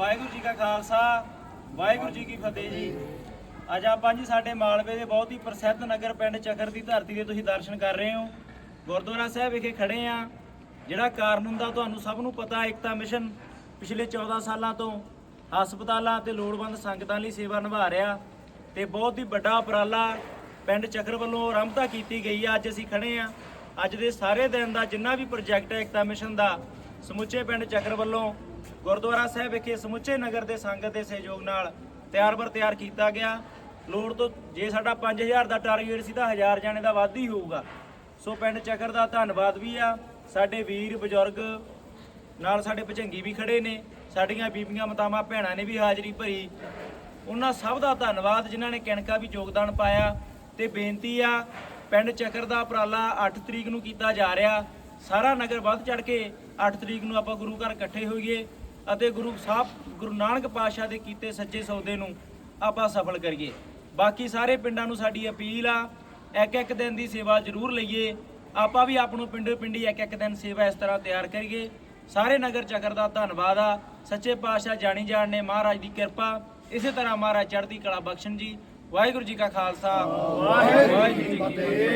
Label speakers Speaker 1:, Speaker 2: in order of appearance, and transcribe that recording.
Speaker 1: ਵਾਹਿਗੁਰੂ ਜੀ ਕਾ ਖਾਲਸਾ, ਵਾਹਿਗੁਰੂ ਜੀ ਕੀ ਫਤਿਹ ਜੀ। ਅੱਜ ਆਪਾਂ ਜੀ ਸਾਡੇ ਮਾਲਵੇ ਦੇ ਬਹੁਤ ਹੀ ਪ੍ਰਸਿੱਧ ਨਗਰ ਪਿੰਡ ਚੱਕਰ ਦੀ ਧਰਤੀ ਦੇ ਤੁਸੀਂ ਦਰਸ਼ਨ ਕਰ ਰਹੇ ਹੋ। ਗੁਰਦੁਆਰਾ ਸਾਹਿਬ ਵਿਖੇ ਖੜੇ ਆ ਜਿਹੜਾ ਕਾਰਨ ਹੁੰਦਾ ਤੁਹਾਨੂੰ ਸਭ ਨੂੰ ਪਤਾ, ਏਕਤਾ ਮਿਸ਼ਨ ਪਿਛਲੇ 14 ਸਾਲਾਂ ਤੋਂ ਹਸਪਤਾਲਾਂ ਤੇ ਲੋੜਵੰਦ ਸੰਗਤਾਂ ਲਈ ਸੇਵਾ ਨਿਭਾ ਰਿਹਾ ਤੇ ਬਹੁਤ ਹੀ ਵੱਡਾ ਉਪਰਾਲਾ ਪਿੰਡ ਚੱਕਰ ਵੱਲੋਂ ਆਰੰਭਤਾ ਕੀਤੀ ਗਈ ਆ। ਅੱਜ ਅਸੀਂ ਖੜੇ ਆ ਅੱਜ ਦੇ ਸਾਰੇ ਦਿਨ ਦਾ ਜਿੰਨਾ ਵੀ ਪ੍ਰੋਜੈਕਟ ਹੈ ਏਕਤਾ ਮਿਸ਼ਨ ਦਾ, ਸਮੁੱਚੇ ਪਿੰਡ ਚੱਕਰ ਵੱਲੋਂ ਗੁਰਦੁਆਰਾ ਸਾਹਿਬ ਵਿਖੇ ਸਮੁੱਚੇ ਨਗਰ ਦੇ ਸੰਗਤ ਦੇ ਸਹਿਯੋਗ ਨਾਲ ਤਿਆਰ ਬਰ ਤਿਆਰ ਕੀਤਾ ਗਿਆ। ਲੋੜ ਤੋਂ ਜੇ ਸਾਡਾ 5000 ਦਾ ਟਾਰਗੇਟ ਸੀ ਤਾਂ 1000 ਜਾਣੇ ਦਾ ਵੱਧ ਹੀ ਹੋਊਗਾ। ਸੋ ਪਿੰਡ ਚੱਕਰ ਦਾ ਧੰਨਵਾਦ ਵੀ ਆ। ਸਾਡੇ ਵੀਰ, ਬਜ਼ੁਰਗ ਨਾਲ ਸਾਡੇ ਭਜੰਗੀ ਵੀ ਖੜੇ ਨੇ। ਸਾਡੀਆਂ ਬੀਬੀਆਂ, ਮਤਾਵਾਂ, ਭੈਣਾਂ ਨੇ ਵੀ ਹਾਜ਼ਰੀ ਭਰੀ। ਉਹਨਾਂ ਸਭ ਦਾ ਧੰਨਵਾਦ, ਜਿਨ੍ਹਾਂ ਨੇ ਕਿਣਕਾ ਵੀ ਯੋਗਦਾਨ ਪਾਇਆ। ਤੇ ਬੇਨਤੀ ਆ, ਪਿੰਡ ਚੱਕਰ ਦਾ ਉਪਰਾਲਾ 8 ਤਰੀਕ ਨੂੰ ਕੀਤਾ ਜਾ ਰਿਹਾ। ਸਾਰਾ ਨਗਰ ਵੱਧ ਚੜ ਕੇ 8 ਤਰੀਕ ਨੂੰ ਆਪਾਂ ਗੁਰੂ ਘਰ ਇਕੱਠੇ ਹੋਈਏ। ਅਤੇ ਗੁਰੂ ਸਾਹਿਬ ਗੁਰੂ ਨਾਨਕ ਪਾਤਸ਼ਾਹ ਦੇ ਕੀਤੇ ਸੱਚੇ ਸੌਦੇ ਨੂੰ ਆਪਾਂ ਸਫਲ ਕਰੀਏ। ਬਾਕੀ ਸਾਰੇ ਪਿੰਡਾਂ ਨੂੰ ਸਾਡੀ ਅਪੀਲ ਆ ਇੱਕ ਇੱਕ ਦਿਨ ਦੀ ਸੇਵਾ ਜ਼ਰੂਰ ਲਈਏ। ਆਪਾਂ ਵੀ ਆਪ ਨੂੰ ਪਿੰਡੋ ਪਿੰਡੀ ਇੱਕ ਇੱਕ ਦਿਨ ਸੇਵਾ ਇਸ ਤਰ੍ਹਾਂ ਤਿਆਰ ਕਰੀਏ। ਸਾਰੇ ਨਗਰ ਚੱਕਰ ਦਾ ਧੰਨਵਾਦ ਆ। ਸੱਚੇ ਪਾਤਸ਼ਾਹ ਜਾਣੀ ਜਾਣ ਨੇ ਮਹਾਰਾਜ ਦੀ ਕਿਰਪਾ। ਇਸੇ ਤਰ੍ਹਾਂ ਮਹਾਰਾਜ ਚੜ੍ਹਦੀ ਕਲਾ ਬਖਸ਼ਣ ਜੀ। ਵਾਹਿਗੁਰੂ ਜੀ ਕਾ ਖਾਲਸਾ। ਵਾਹਿਗੁਰੂ ਜੀ ਕੀ ਫਤਿਹ।